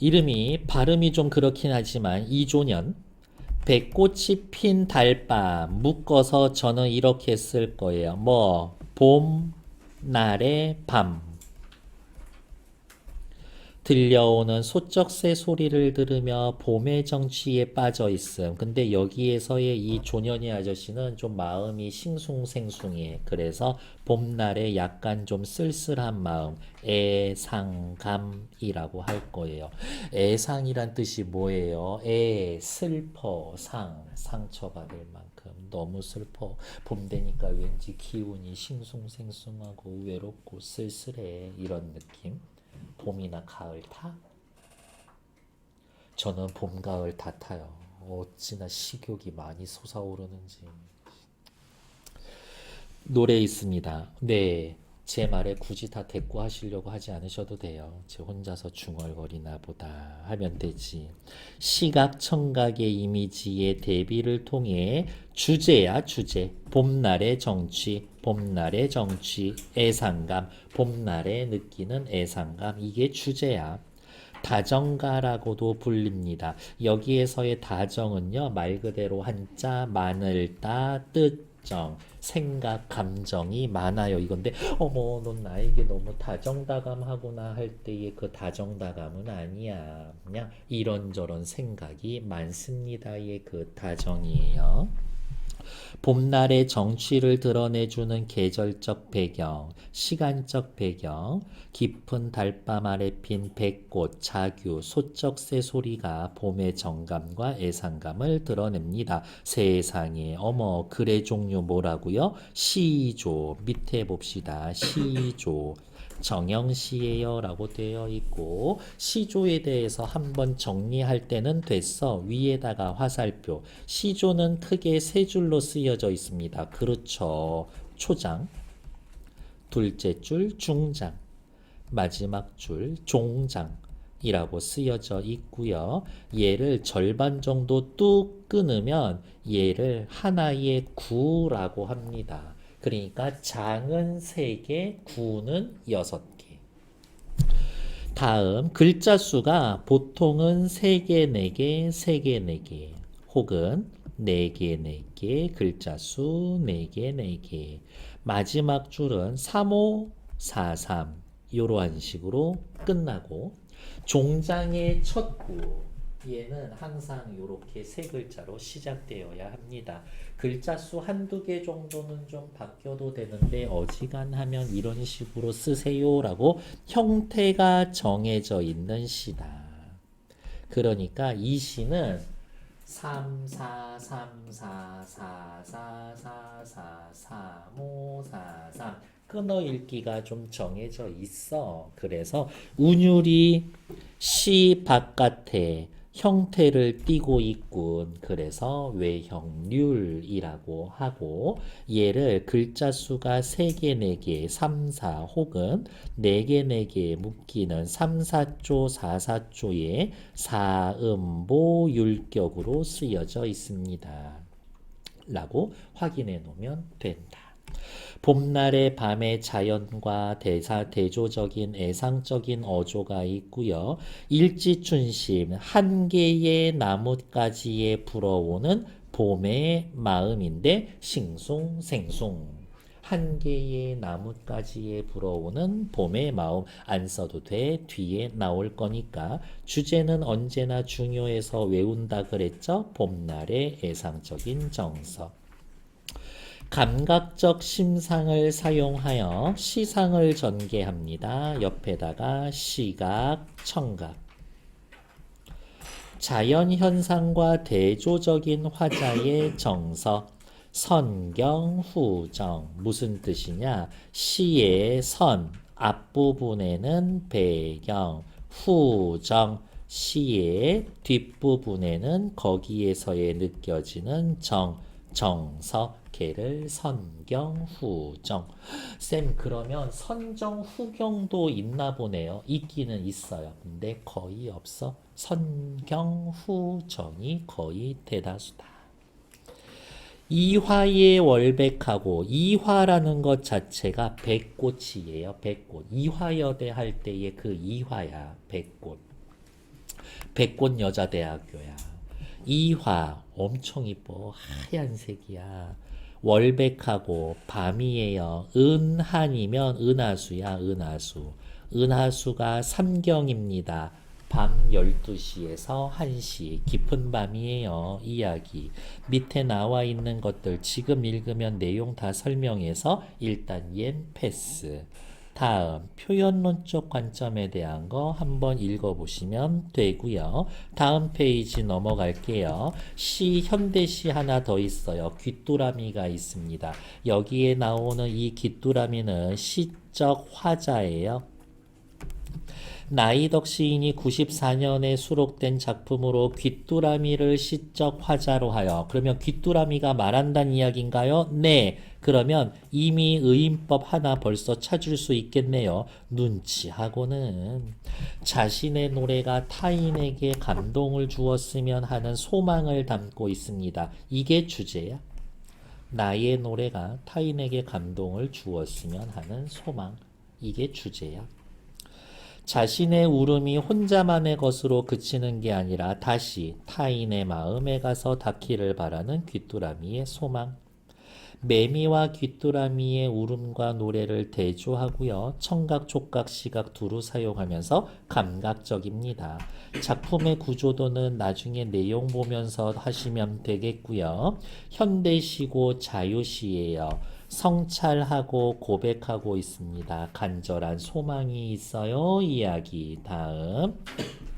이름이 발음이 좀 그렇긴 하지만 이조년 백꽃이 핀 달밤 묶어서 저는 이렇게 쓸 거예요. 뭐 봄, 날의 밤 들려오는 소쩍새 소리를 들으며 봄의 정취에 빠져 있음. 근데 여기에서의 이 조년이 아저씨는 좀 마음이 싱숭생숭해. 그래서 봄날에 약간 좀 쓸쓸한 마음, 애상감이라고 할 거예요. 애상이란 뜻이 뭐예요? 애, 슬퍼, 상, 상처받을 만큼 너무 슬퍼. 봄 되니까 왠지 기운이 싱숭생숭하고 외롭고 쓸쓸해. 이런 느낌. 봄이나 가을 타? 저는 봄, 가을 다 타요. 어찌나 식욕이 많이 솟아오르는지. 노래 있습니다. 네. 제 말에 굳이 다 대꾸하시려고 하지 않으셔도 돼요. 제 혼자서 중얼거리나 보다 하면 되지. 시각 청각의 이미지의 대비를 통해 주제야 주제. 봄날의 정취, 봄날의 정취, 애상감, 봄날에 느끼는 애상감 이게 주제야. 다정가라고도 불립니다. 여기에서의 다정은요, 말 그대로 한자, 마늘, 따, 뜻 정, 생각, 감정이 많아요. 이건데, 어머, 넌 나에게 너무 다정다감하구나 할 때의 그 다정다감은 아니야. 그냥 이런저런 생각이 많습니다의 그 다정이에요. 봄날의 정취를 드러내주는 계절적 배경, 시간적 배경, 깊은 달밤 아래 핀 백꽃, 자규, 소쩍새 소리가 봄의 정감과 애상감을 드러냅니다. 세상에, 어머, 글의 종류 뭐라고요? 시조, 밑에 봅시다. 시조. 정형시예요 라고 되어 있고 시조에 대해서 한번 정리할 때는 됐어. 위에다가 화살표. 시조는 크게 세 줄로 쓰여져 있습니다. 그렇죠. 초장. 둘째 줄 중장. 마지막 줄 종장 이라고 쓰여져 있고요. 얘를 절반 정도 뚝 끊으면 얘를 하나의 구라고 합니다. 그러니까 장은 3개, 구는 6개. 다음 글자 수가 보통은 3개, 4개, 3개, 4개 혹은 4개, 4개 글자 수 4개, 4개. 마지막 줄은 35, 43 이러한 식으로 끝나고 종장의 첫 구 얘는 항상 이렇게 세 글자로 시작되어야 합니다. 글자 수 한두 개 정도는 좀 바뀌어도 되는데 어지간하면 이런 식으로 쓰세요라고 형태가 정해져 있는 시다. 그러니까 이 시는 3, 4, 3, 4, 4, 4, 4, 4, 3, 5, 4, 3 끊어 읽기가 좀 정해져 있어. 그래서 운율이 시 바깥에 형태를 띠고 있군. 그래서 외형률이라고 하고 얘를 글자 수가 3개, 4개, 3, 4 혹은 4개, 4개 묶이는 3, 4조, 4, 4조의 사음보 율격으로 쓰여져 있습니다. 라고 확인해 놓으면 된다. 봄날의 밤의 자연과 대사 대조적인 애상적인 어조가 있고요. 일지춘심 한 개의 나뭇가지에 불어오는 봄의 마음인데 싱숭생숭. 한 개의 나뭇가지에 불어오는 봄의 마음 안 써도 돼 뒤에 나올 거니까. 주제는 언제나 중요해서 외운다 그랬죠? 봄날의 애상적인 정서 감각적 심상을 사용하여 시상을 전개합니다. 옆에다가 시각, 청각. 자연 현상과 대조적인 화자의 정서. 선경, 후정. 무슨 뜻이냐? 시의 선, 앞부분에는 배경, 후정. 시의 뒷부분에는 거기에서의 느껴지는 정, 정서. 개를 선경 후정. 쌤 그러면 선정 후경도 있나 보네요. 있기는 있어요. 근데 거의 없어. 선경 후정이 거의 대다수다. 이화의 월백하고 이화라는 것 자체가 백꽃이에요. 백꽃. 이화여대 할 때의 그 이화야 백꽃. 백꽃 여자대학교야. 이화 엄청 이뻐. 하얀색이야. 월백하고 밤이에요. 은한이면 은하수야 은하수. 은하수가 삼경입니다. 밤 12시에서 1시 깊은 밤이에요. 이야기. 밑에 나와 있는 것들 지금 읽으면 내용 다 설명해서 일단 옌 패스. 다음 표현론적 관점에 대한 거 한번 읽어보시면 되고요. 다음 페이지 넘어갈게요. 시 현대시 하나 더 있어요. 귀뚜라미가 있습니다. 여기에 나오는 이 귀뚜라미는 시적 화자예요. 나이덕 시인이 94년에 수록된 작품으로 귀뚜라미를 시적 화자로 하여 그러면 귀뚜라미가 말한다는 이야기인가요? 네. 그러면 이미 의인법 하나 벌써 찾을 수 있겠네요. 눈치하고는 자신의 노래가 타인에게 감동을 주었으면 하는 소망을 담고 있습니다. 이게 주제야. 나의 노래가 타인에게 감동을 주었으면 하는 소망. 이게 주제야. 자신의 울음이 혼자만의 것으로 그치는 게 아니라 다시 타인의 마음에 가서 닿기를 바라는 귀뚜라미의 소망. 매미와 귀뚜라미의 울음과 노래를 대조하고요. 청각, 촉각, 시각 두루 사용하면서 감각적입니다. 작품의 구조도는 나중에 내용 보면서 하시면 되겠고요. 현대시고 자유시예요. 성찰하고 고백하고 있습니다. 간절한 소망이 있어요. 이야기. 다음.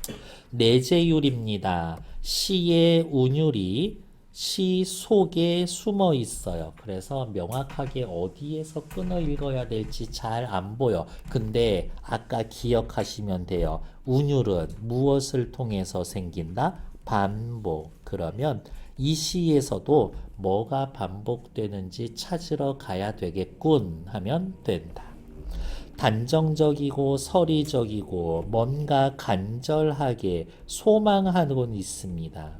내재율입니다. 시의 운율이 시 속에 숨어 있어요. 그래서 명확하게 어디에서 끊어 읽어야 될지 잘 안 보여. 근데 아까 기억하시면 돼요. 운율은 무엇을 통해서 생긴다? 반복. 그러면 이 시에서도 뭐가 반복되는지 찾으러 가야 되겠군 하면 된다. 단정적이고 서리적이고 뭔가 간절하게 소망하곤 있습니다.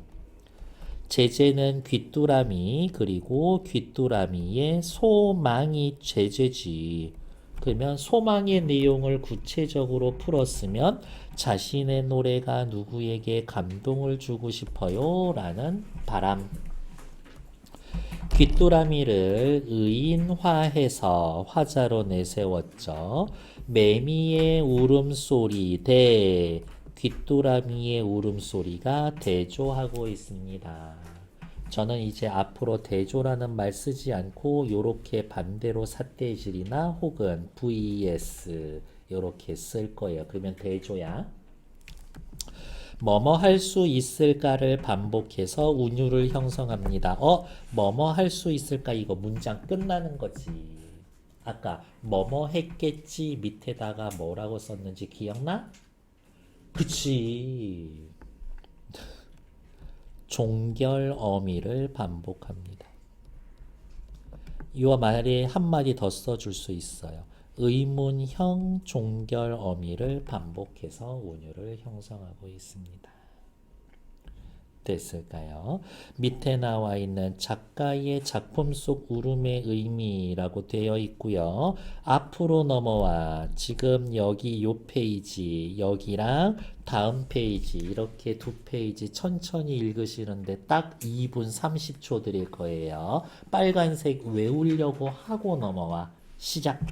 제재는 귀뚜라미 그리고 귀뚜라미의 소망이 제재지. 그러면 소망의 내용을 구체적으로 풀었으면 자신의 노래가 누구에게 감동을 주고 싶어요 라는 바람. 귀뚜라미를 의인화해서 화자로 내세웠죠. 매미의 울음소리 대 귀뚜라미의 울음소리가 대조하고 있습니다. 저는 이제 앞으로 대조라는 말 쓰지 않고 요렇게 반대로 삿대질이나 혹은 vs 요렇게 쓸 거예요. 그러면 대조야. 뭐뭐 할 수 있을까를 반복해서 운율을 형성합니다. 어, 뭐뭐 할 수 있을까 이거 문장 끝나는 거지. 아까 뭐뭐 했겠지 밑에다가 뭐라고 썼는지 기억나? 그치. 종결 어미를 반복합니다. 이와 말에 한 마디 더 써줄 수 있어요. 의문형 종결 어미를 반복해서 운율을 형성하고 있습니다. 됐을까요? 밑에 나와 있는 작가의 작품 속 울음의 의미라고 되어 있고요. 앞으로 넘어와 지금 여기 요 페이지 여기랑 다음 페이지 이렇게 두 페이지 천천히 읽으시는데 딱 2분 30초 드릴 거예요. 빨간색 외우려고 하고 넘어와 시작.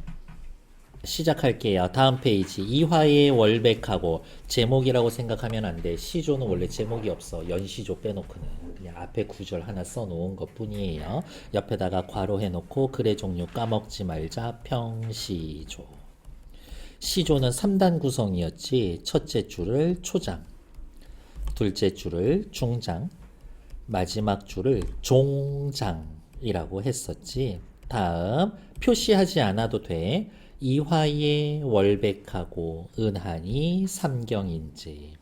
시작할게요. 다음 페이지. 이화의 월백하고 제목이라고 생각하면 안 돼. 시조는 원래 제목이 없어. 연시조 빼놓고는 그냥 앞에 구절 하나 써놓은 것 뿐이에요. 옆에다가 괄호 해 놓고 글의 종류 까먹지 말자. 평시조. 시조는 3단 구성이었지. 첫째 줄을 초장, 둘째 줄을 중장, 마지막 줄을 종장이라고 했었지. 다음 표시하지 않아도 돼. 이화의 월백하고 은한이 삼경인지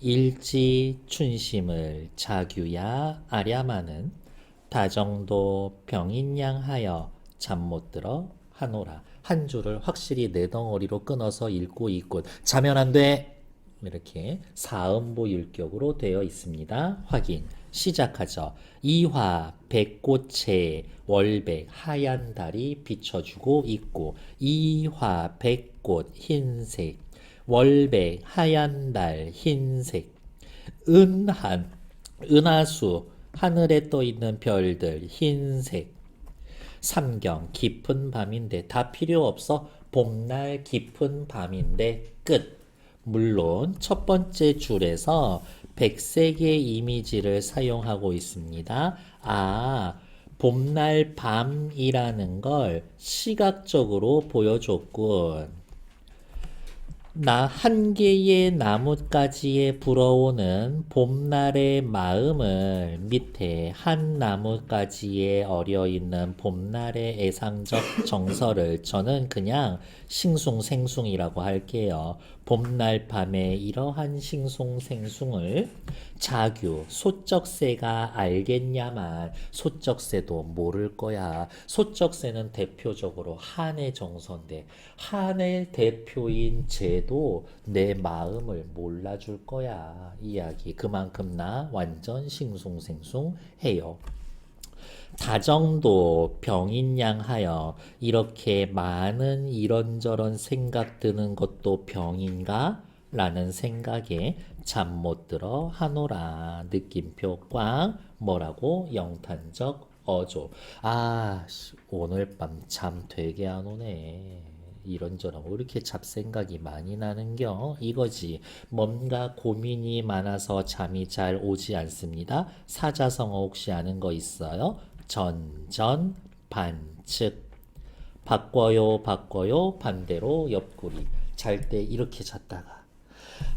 일지 춘심을 자규야 아랴마는 다정도 병인양하여 잠 못 들어 하노라. 한 줄을 확실히 내 덩어리로 끊어서 읽고 있군. 자면 안 돼! 이렇게 사음보 율격으로 되어 있습니다. 확인 시작하죠. 이화 백꽃에 월백 하얀 달이 비춰주고 있고 이화 백꽃 흰색 월백 하얀 달 흰색 은한, 은하수, 하늘에 떠 있는 별들, 흰색, 삼경, 깊은 밤인데 다 필요 없어. 봄날 깊은 밤인데 끝. 물론 첫 번째 줄에서 백색의 이미지를 사용하고 있습니다. 아, 봄날 밤이라는 걸 시각적으로 보여줬군. 나 한 개의 나뭇가지에 불어오는 봄날의 마음을 밑에 한 나뭇가지에 어려 있는 봄날의 애상적 정서를 저는 그냥 싱숭생숭이라고 할게요. 봄날 밤에 이러한 싱숭생숭을 자규, 소쩍새가 알겠냐만 소쩍새도 모를 거야. 소쩍새는 대표적으로 한의 정서인데 한의 대표인 쟤도 내 마음을 몰라줄 거야. 이야기. 그만큼 나 완전 싱숭생숭해요. 다정도 병인양하여 이렇게 많은 이런저런 생각 드는 것도 병인가? 라는 생각에 잠 못 들어 하노라. 느낌표 꽝. 뭐라고? 영탄적 어조. 아 씨, 오늘 밤 잠 되게 안 오네 이런저런 왜 이렇게 잡생각이 많이 나는겨. 이거지. 뭔가 고민이 많아서 잠이 잘 오지 않습니다. 사자성어 혹시 아는 거 있어요? 전전 반측. 바꿔요 바꿔요 반대로 옆구리. 잘 때 이렇게 잤다가.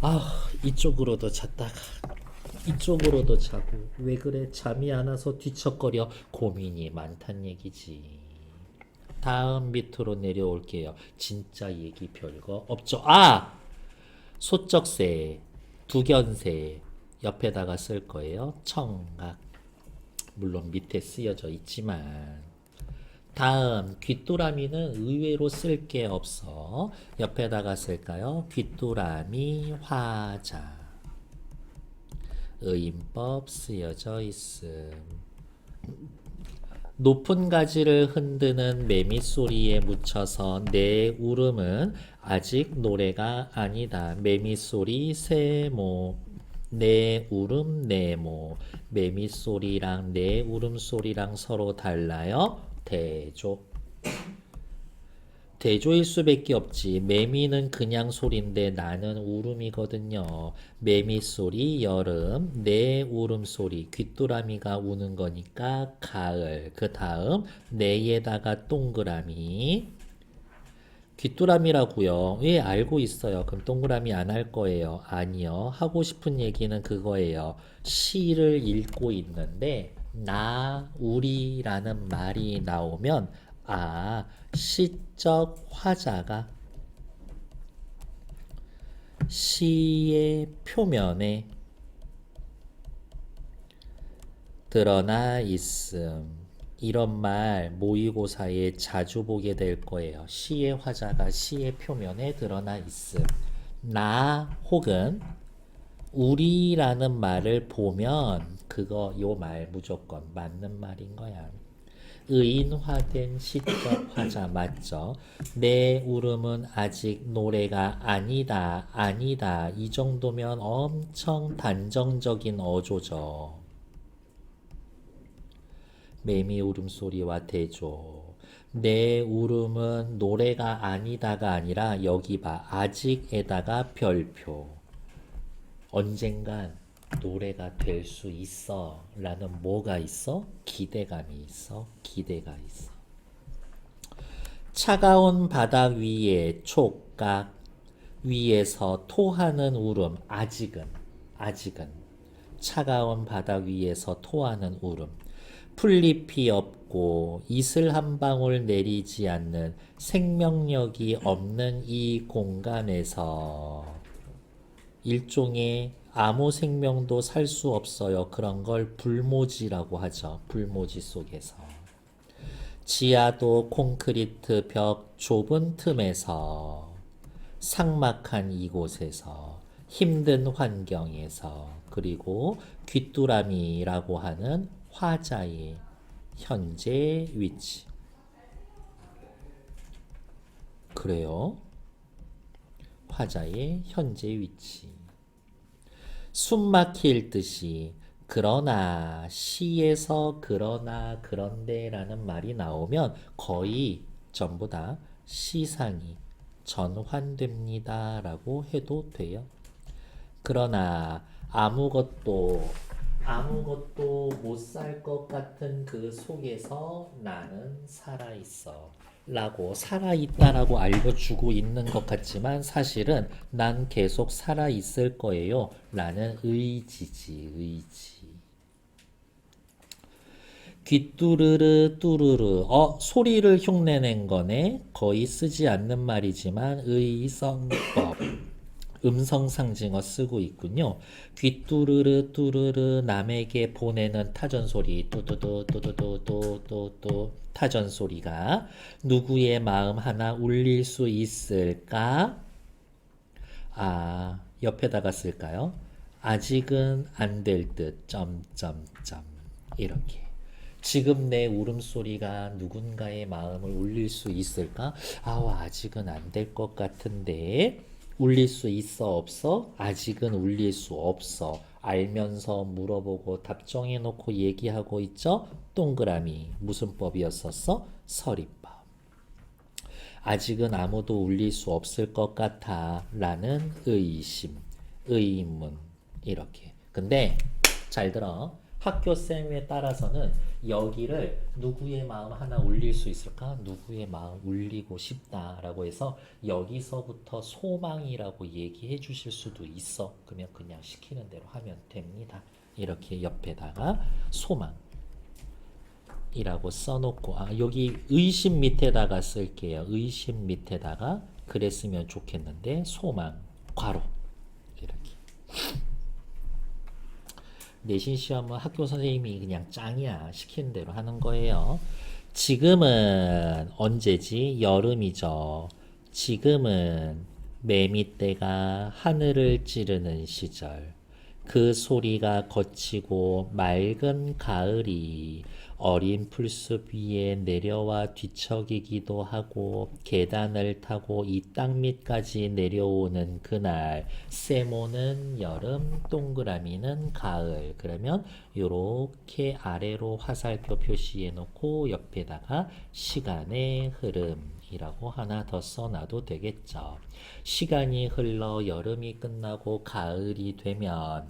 아 이쪽으로도 잤다가. 이쪽으로도 자고. 왜 그래? 잠이 안 와서 뒤척거려. 고민이 많단 얘기지 다음 밑으로 내려올게요 진짜 얘기 별거 없죠 아 소쩍새 두견새 옆에다가 쓸 거예요 청각 물론 밑에 쓰여져 있지만 다음 귀뚜라미는 의외로 쓸 게 없어. 옆에다가 쓸까요? 귀뚜라미 화자. 의인법 쓰여져 있음. 높은 가지를 흔드는 매미 소리에 묻혀서 내 울음은 아직 노래가 아니다. 매미 소리 세모. 내 울음 네모. 매미 소리랑 내 울음 소리랑 서로 달라요. 대조. 대조일 수밖에 없지. 매미는 그냥 소리인데 나는 울음이거든요. 매미 소리 여름, 내 울음 소리 귀뚜라미가 우는 거니까 가을. 그 다음 내에다가 동그라미. 귀뚜라미라고요. 왜 알고 있어요? 그럼 동그라미 안 할 거예요. 아니요. 하고 싶은 얘기는 그거예요. 시를 읽고 있는데 나, 우리라는 말이 나오면 아, 시적 화자가 시의 표면에 드러나 있음. 이런 말 모의고사에 자주 보게 될 거예요. 시의 화자가 시의 표면에 드러나 있음. 나 혹은 우리라는 말을 보면 그거 요 말 무조건 맞는 말인 거야. 의인화된 시적 화자 맞죠? 내 울음은 아직 노래가 아니다, 아니다. 이 정도면 엄청 단정적인 어조죠. 매미 울음소리와 대조. 내 울음은 노래가 아니다가 아니라 여기 봐. 아직에다가 별표. 언젠간 노래가 될 수 있어. 라는 뭐가 있어? 기대감이 있어. 기대가 있어. 차가운 바닥 위에 촉각 위에서 토하는 울음 아직은 아직은 차가운 바닥 위에서 토하는 울음 풀잎이 없고 이슬 한 방울 내리지 않는 생명력이 없는 이 공간에서 일종의 아무 생명도 살 수 없어요. 그런 걸 불모지라고 하죠. 불모지 속에서. 지하도 콘크리트 벽 좁은 틈에서 삭막한 이곳에서 힘든 환경에서 그리고 귀뚜라미라고 하는 화자의 현재 위치. 그래요. 화자의 현재 위치. 숨 막힐 듯이 그러나 시에서 그러나 그런데라는 말이 나오면 거의 전부 다 시상이 전환됩니다라고 해도 돼요. 그러나 아무것도 아무것도 못 살 것 같은 그 속에서 나는 살아 있어. 라고 살아 있다라고 알려주고 있는 것 같지만 사실은 난 계속 살아 있을 거예요. 라는 의지지, 의지. 귀뚜르르 뚜르르 어 소리를 흉내낸 거네 거의 쓰지 않는 말이지만 의성법 음성 상징어 쓰고 있군요. 귀뚜르르 뚜르르 남에게 보내는 타전 소리. 뚜두두 뚜뚜뚜 타전 소리가 누구의 마음 하나 울릴 수 있을까? 아 옆에다가 쓸까요? 아직은 안 될 듯. 점점점. 이렇게. 지금 내 울음소리가 누군가의 마음을 울릴 수 있을까? 아우, 아직은 안 될 것 같은데. 울릴 수 있어, 없어? 아직은 울릴 수 없어. 알면서 물어보고 답정해 놓고 얘기하고 있죠? 동그라미. 무슨 법이었었어? 서리법. 아직은 아무도 울릴 수 없을 것 같아. 라는 의심, 의문. 이렇게. 근데, 잘 들어. 학교 쌤에 따라서는 여기를 누구의 마음 하나 울릴 수 있을까? 누구의 마음 울리고 싶다라고 해서 여기서부터 소망이라고 얘기해 주실 수도 있어. 그러면 그냥 시키는 대로 하면 됩니다. 이렇게 옆에다가 소망. 이라고 써놓고 아 여기 의심 밑에다가 쓸게요. 의심 밑에다가 그랬으면 좋겠는데 소망 괄호 이렇게 내신 시험은 학교 선생님이 그냥 짱이야. 시키는 대로 하는 거예요. 지금은 언제지? 여름이죠. 지금은 매미떼가 하늘을 찌르는 시절. 그 소리가 거치고 맑은 가을이 어린 풀숲 위에 내려와 뒤척이기도 하고 계단을 타고 이 땅 밑까지 내려오는 그날 세모는 여름 동그라미는 가을. 그러면 요렇게 아래로 화살표 표시해 놓고 옆에다가 시간의 흐름 이라고 하나 더 써놔도 되겠죠. 시간이 흘러 여름이 끝나고 가을이 되면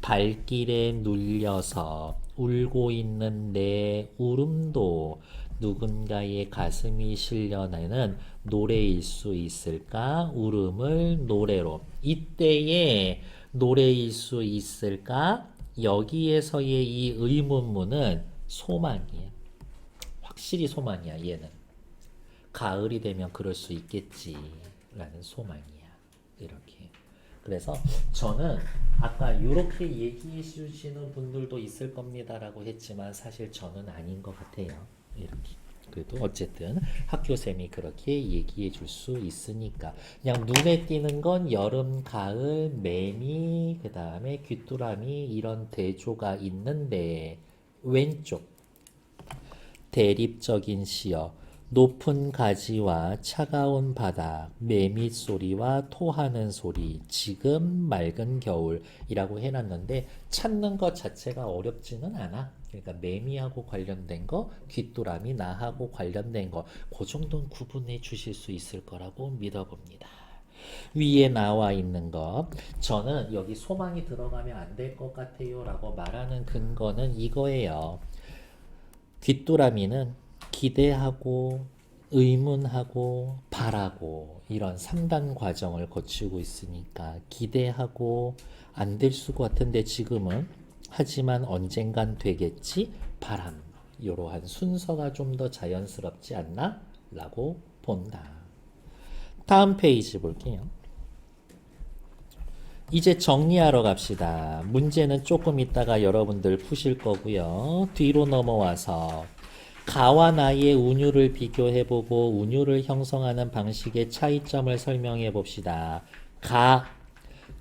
발길에 눌려서 울고 있는 내 울음도 누군가의 가슴이 실려내는 노래일 수 있을까? 울음을 노래로. 이때에 노래일 수 있을까? 여기에서의 이 의문문은 소망이야. 확실히 소망이야, 얘는. 가을이 되면 그럴 수 있겠지. 라는 소망이야. 이렇게. 그래서 저는 아까 이렇게 얘기해 주시는 분들도 있을 겁니다라고 했지만 사실 저는 아닌 것 같아요. 이렇게. 그래도 어쨌든 학교쌤이 그렇게 얘기해 줄 수 있으니까 그냥 눈에 띄는 건 여름, 가을, 매미, 그 다음에 귀뚜라미 이런 대조가 있는데 왼쪽 대립적인 시어 높은 가지와 차가운 바닥, 매미 소리와 토하는 소리, 지금 맑은 겨울이라고 해놨는데 찾는 것 자체가 어렵지는 않아. 그러니까 매미하고 관련된 거, 귀뚜라미 나하고 관련된 거, 그 정도는 구분해 주실 수 있을 거라고 믿어봅니다. 위에 나와 있는 것, 저는 여기 소망이 들어가면 안 될 것 같아요 라고 말하는 근거는 이거예요. 귀뚜라미는 기대하고 의문하고 바라고 이런 3단 과정을 거치고 있으니까 기대하고 안 될 수 같은데 지금은 하지만 언젠간 되겠지 바람 이러한 순서가 좀 더 자연스럽지 않나? 라고 본다. 다음 페이지 볼게요. 이제 정리하러 갑시다. 문제는 조금 있다가 여러분들 푸실 거고요. 뒤로 넘어와서 가와 나의 운율을 비교해보고 운율을 형성하는 방식의 차이점을 설명해 봅시다. 가,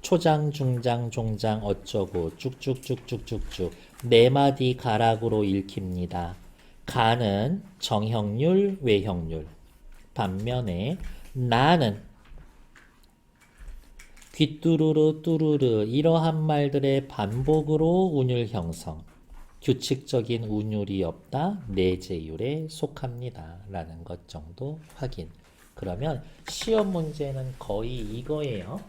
초장, 중장, 종장, 어쩌고 쭉쭉쭉쭉쭉쭉 네 마디 가락으로 읽힙니다. 가는 정형률, 외형률. 반면에 나는 귀뚜루루 뚜루르 이러한 말들의 반복으로 운율 형성. 규칙적인 운율이 없다. 내재율에 속합니다. 라는 것 정도 확인. 그러면 시험 문제는 거의 이거예요.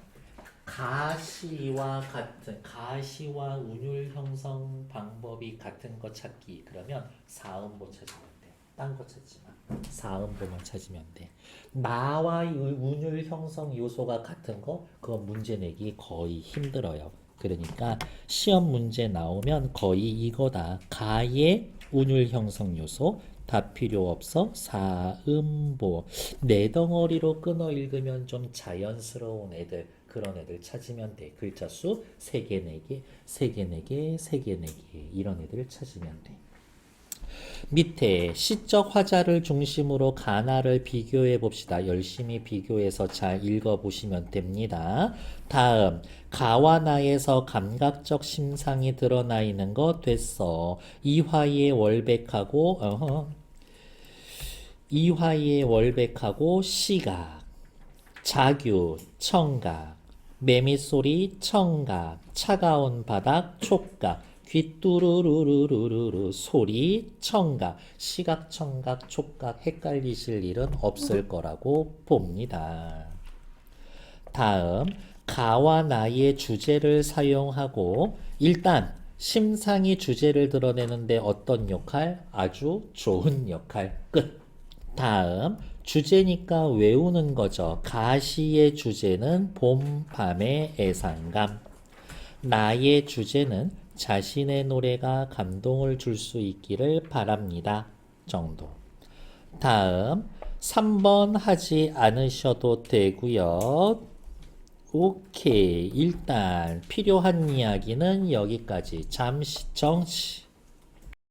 가시와 같은 가시와 운율 형성 방법이 같은 거 찾기. 그러면 사음보 찾으면 돼. 딴 거 찾지 마. 사음보만 찾으면 돼. 나와 이 운율 형성 요소가 같은 거 그거 문제 내기 거의 힘들어요. 그러니까 시험 문제 나오면 거의 이거다. 가의 운율 형성 요소 다 필요 없어. 사음보 네 덩어리로 끊어 읽으면 좀 자연스러운 애들 그런 애들 찾으면 돼. 글자 수세 개, 네 개, 세 개, 네 개, 세 개, 네개 이런 애들 찾으면 돼. 밑에 시적 화자를 중심으로 가나를 비교해 봅시다. 열심히 비교해서 잘 읽어 보시면 됩니다. 다음 가와 나에서 감각적 심상이 드러나 있는 거 됐어. 이화의 월백하고 어허. 이화의 월백하고 시각 자규 청각 매미 소리 청각 차가운 바닥 촉각 귀뚜루루루루루 소리 청각 시각 청각 촉각 헷갈리실 일은 없을 거라고 봅니다. 다음 가와 나의 주제를 사용하고 일단 심상이 주제를 드러내는데 어떤 역할? 아주 좋은 역할 끝. 다음 주제니까 외우는 거죠. 가시의 주제는 봄, 밤의 애상감. 나의 주제는 자신의 노래가 감동을 줄 수 있기를 바랍니다. 정도. 다음 3번 하지 않으셔도 되고요. 오케이. 일단 필요한 이야기는 여기까지. 잠시 정시